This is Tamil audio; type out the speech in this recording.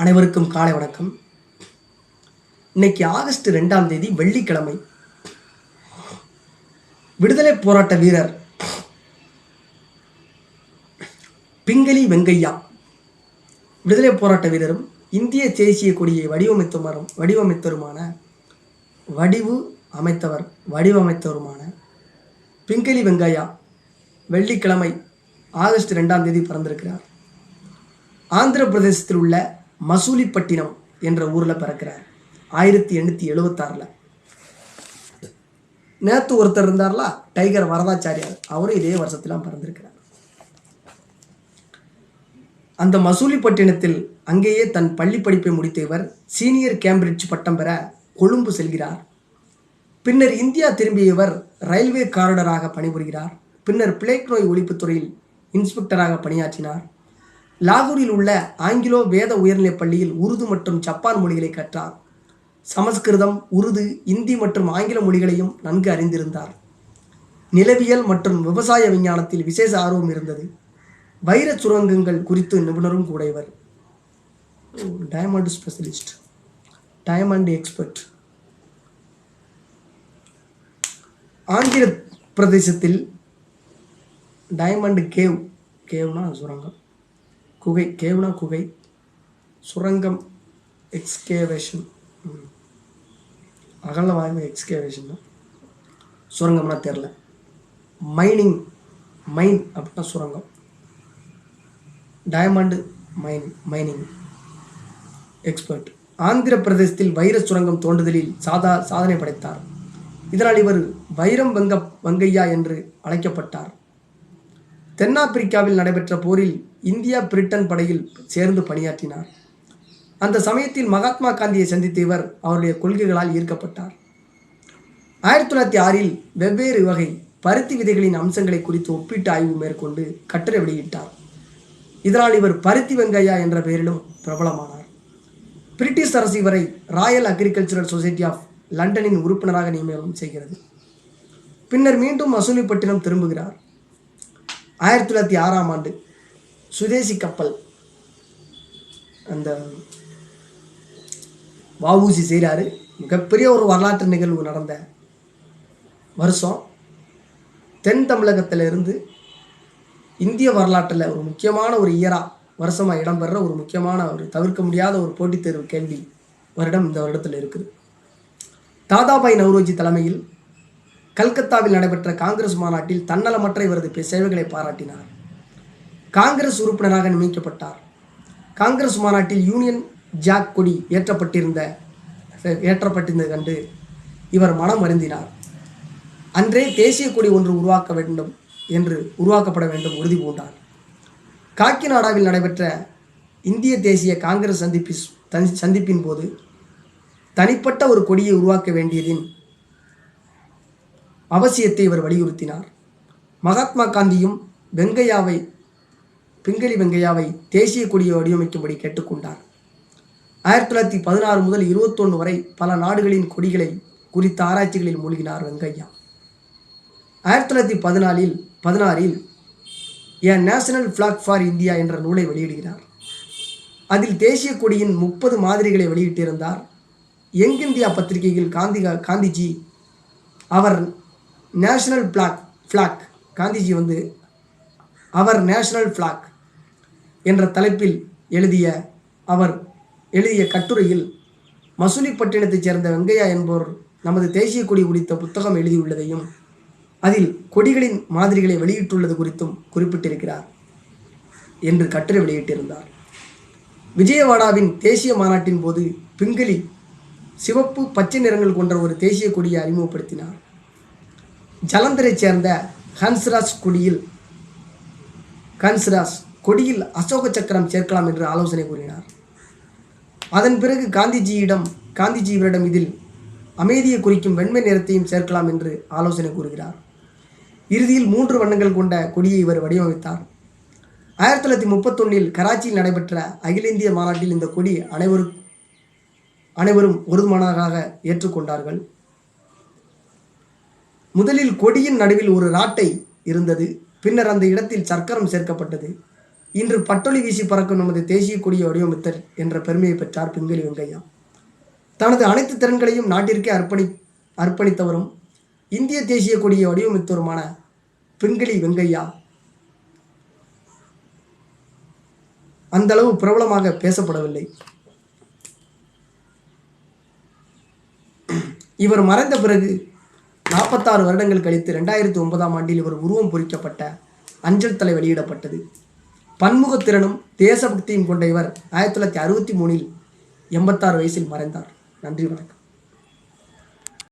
அனைவருக்கும் காலை வணக்கம். இன்னைக்கு ஆகஸ்ட் ரெண்டாம் தேதி வெள்ளிக்கிழமை. விடுதலை போராட்ட வீரர் பிங்களி வெங்கையா. விடுதலை போராட்ட வீரரும் இந்திய தேசிய கொடியை வடிவமைத்தவரும் வடிவமைத்தவருமான வடிவு அமைத்தவர் வடிவமைத்தவருமான பிங்களி வெங்கையா வெள்ளிக்கிழமை ஆகஸ்ட் ரெண்டாம் தேதி பிறந்திருக்கிறார். ஆந்திர பிரதேசத்தில் உள்ள மசூலிப்பட்டினம் என்ற ஊரில் பிறக்கிறார். ஆயிரத்தி எண்ணூற்றி எழுபத்தாறில் நேற்று ஒருத்தர் இருந்தார்ல டைகர் வரதாச்சாரியார். அவரும் இதே வருஷத்திலாம் பிறந்திருக்கிறார். அந்த மசூலிப்பட்டினத்தில் அங்கேயே தன் பள்ளி படிப்பை முடித்த இவர் சீனியர் கேம்பிரிட்ஜ் பட்டம் பெற கொழும்பு செல்கிறார். பின்னர் இந்தியா திரும்பிய இவர் ரயில்வே காரடராக பணிபுரிகிறார். பின்னர் பிளேக் நோய் ஒழிப்புத்துறையில் இன்ஸ்பெக்டராக பணியாற்றினார். லாகூரில் உள்ள ஆங்கிலோ வேத உயர்நிலைப் பள்ளியில் உருது மற்றும் ஜப்பான் மொழிகளை கற்றார். சமஸ்கிருதம் உருது இந்தி மற்றும் ஆங்கில மொழிகளையும் நன்கு அறிந்திருந்தார். நிலவியல் மற்றும் விவசாய விஞ்ஞானத்தில் விசேஷ ஆர்வம் இருந்தது. வைர சுரங்கங்கள் குறித்து நிபுணரும் கூட இவர். Diamond specialist diamond expert Andhra பிரதேசத்தில் டயமண்ட் கேவ் கேவ்னா சுரங்கம். குகை கேவ்னா குகை சுரங்கம் எக்ஸ்கேவேஷன் அகல வாய்மை எக்ஸ்கேவேஷன் தான். சுரங்கம்னா தெரில. மைனிங் மைன் அப்படின்னா சுரங்கம். Diamond mine mining expert Andhra பிரதேசத்தில் வைர சுரங்கம் தோண்டுதலில் சாதா சாதனை படைத்தார். இதனால் இவர் வைரம் வங்க வங்கையா என்று அழைக்கப்பட்டார். தென்னாப்பிரிக்காவில் நடைபெற்ற போரில் இந்தியா பிரிட்டன் படையில் சேர்ந்து பணியாற்றினார். அந்த சமயத்தில் மகாத்மா காந்தியை சந்தித்த இவர் அவருடைய கொள்கைகளால் ஈர்க்கப்பட்டார். ஆயிரத்தி தொள்ளாயிரத்தி ஆறில் வெவ்வேறு வகை பருத்தி விதைகளின் அம்சங்களை குறித்து ஒப்பீட்டு ஆய்வு மேற்கொண்டு கட்டுரை வெளியிட்டார். இதனால் இவர் பருத்தி வெங்கையா என்ற பெயரிலும் பிரபலமானார். பிரிட்டிஷ் அரசு இவரை ராயல் அக்ரிகல்ச்சரல் சொசைட்டி ஆஃப் லண்டனின் உறுப்பினராக நியமனம் செய்கிறது. பின்னர் மீண்டும் மசூலிப்பட்டினம் திரும்புகிறார். ஆயிரத்தி தொள்ளாயிரத்தி ஆறாம் ஆண்டு சுதேசி கப்பல் அந்த வஉசி செய்கிறாரு மிகப்பெரிய ஒரு வரலாற்று நிகழ்வு நடந்த வருஷம் தென் தமிழகத்திலிருந்து இந்திய வரலாற்றில் ஒரு முக்கியமான ஒரு இயரா வருஷமாக இடம்பெற ஒரு முக்கியமான ஒரு தவிர்க்க முடியாத ஒரு போட்டித் தேர்வு கேள்வி வருடம் இந்த வருடத்தில் இருக்குது. தாதாபாய் நவ்ரோஜி தலைமையில் கல்கத்தாவில் நடைபெற்ற காங்கிரஸ் மாநாட்டில் தன்னலமற்ற இவரது சேவைகளை பாராட்டினார். காங்கிரஸ் உறுப்பினராக நியமிக்கப்பட்டார். காங்கிரஸ் மாநாட்டில் யூனியன் ஜாக் கொடி ஏற்றப்பட்டிருந்த ஏற்றப்பட்டிருந்தது கண்டு இவர் மனம் வருந்தினார். அன்றே தேசிய கொடி ஒன்று உருவாக்க வேண்டும் என்று உருவாக்கப்பட வேண்டும் உறுதி பூண்டார். காக்கிநாடாவில் நடைபெற்ற இந்திய தேசிய காங்கிரஸ் சந்திப்பி சந்திப்பின் போது தனிப்பட்ட ஒரு கொடியை உருவாக்க வேண்டியதின் அவசியத்தை இவர் வலியுறுத்தினார். மகாத்மா காந்தியும் வெங்கையாவை பிங்களி வெங்கையாவை தேசிய கொடியை வடிவமைக்கும்படி கேட்டுக்கொண்டார். ஆயிரத்தி தொள்ளாயிரத்தி பதினாறு முதல் இருபத்தொன்று வரை பல நாடுகளின் கொடிகளை குறித்த ஆராய்ச்சிகளில் மூழ்கினார் வெங்கையா. ஆயிரத்தி தொள்ளாயிரத்தி பதினாலில் பதினாறில் A national flag for India என்ற நூலை வெளியிடுகிறார். அதில் தேசிய கொடியின் முப்பது மாதிரிகளை வெளியிட்டிருந்தார். எங் இந்தியா பத்திரிகையில் காந்தி காந்திஜி அவர் நேஷனல் பிளாக் ஃப்ளாக். காந்திஜி வந்து அவர் நேஷனல் ஃப்ளாக் என்ற தலைப்பில் எழுதிய அவர் எழுதிய கட்டுரையில் மசூலிப்பட்டினத்தைச் சேர்ந்த வெங்கையா என்பவர் நமது தேசிய கொடி குறித்த புத்தகம் எழுதியுள்ளதையும் அதில் கொடிகளின் மாதிரிகளை வெளியிட்டுள்ளது குறித்தும் குறிப்பிட்டிருக்கிறார் என்று கட்டுரை வெளியிட்டிருந்தார். விஜயவாடாவின் தேசிய மாநாட்டின் போது பிங்களி சிவப்பு பச்சை நிறங்கள் கொண்ட ஒரு தேசிய கொடியை அறிமுகப்படுத்தினார். ஜலந்தரைச் சேர்ந்த ஹன்ஸ்ராஜ் கொடியில் ஹன்ஸ்ராஜ் கொடியில் அசோக சக்கரம் சேர்க்கலாம் என்று ஆலோசனை கூறினார். அதன் பிறகு காந்திஜியிடம் காந்திஜி இவரிடம் இதில் அமைதியை குறிக்கும் வெண்மை நிறத்தையும் சேர்க்கலாம் என்று ஆலோசனை கூறுகிறார். இறுதியில் மூன்று வண்ணங்கள் கொண்ட கொடியை இவர் வடிவமைத்தார். ஆயிரத்தி தொள்ளாயிரத்தி முப்பத்தொன்னில் கராச்சியில் நடைபெற்ற அகில இந்திய மாநாட்டில் இந்த கொடி அனைவரும் அனைவரும் ஒருமனதாக ஏற்றுக்கொண்டார்கள். முதலில் கொடியின் நடுவில் ஒரு ராட்டை இருந்தது. பின்னர் அந்த இடத்தில் சர்க்கரம் சேர்க்கப்பட்டது. இன்று பட்டொலி வீசி பறக்கும் நமது தேசிய கொடியை வடிவமைத்தர் என்ற பெருமையை பெற்றார் பிங்கலி வெங்கையா. தனது அனைத்து திறன்களையும் நாட்டிற்கே அர்ப்பணி அர்ப்பணித்தவரும் இந்திய தேசிய கொடியை வடிவமைத்தவருமான பிங்கலி வெங்கையா. அந்த அளவு பிரபலமாக பேசப்படவில்லை. இவர் மறைந்த பிறகு நாற்பத்தாறு வருடங்கள் கழித்து ரெண்டாயிரத்தி ஒன்பதாம் ஆண்டில் இவர் உருவம் பொறிக்கப்பட்ட அஞ்சல் தலை வெளியிடப்பட்டது. பன்முகத்திறனும் தேசபக்தியும் கொண்ட இவர் ஆயிரத்தி தொள்ளாயிரத்தி அறுபத்தி மூணில் எண்பத்தாறு வயசில் மறைந்தார். நன்றி வணக்கம்.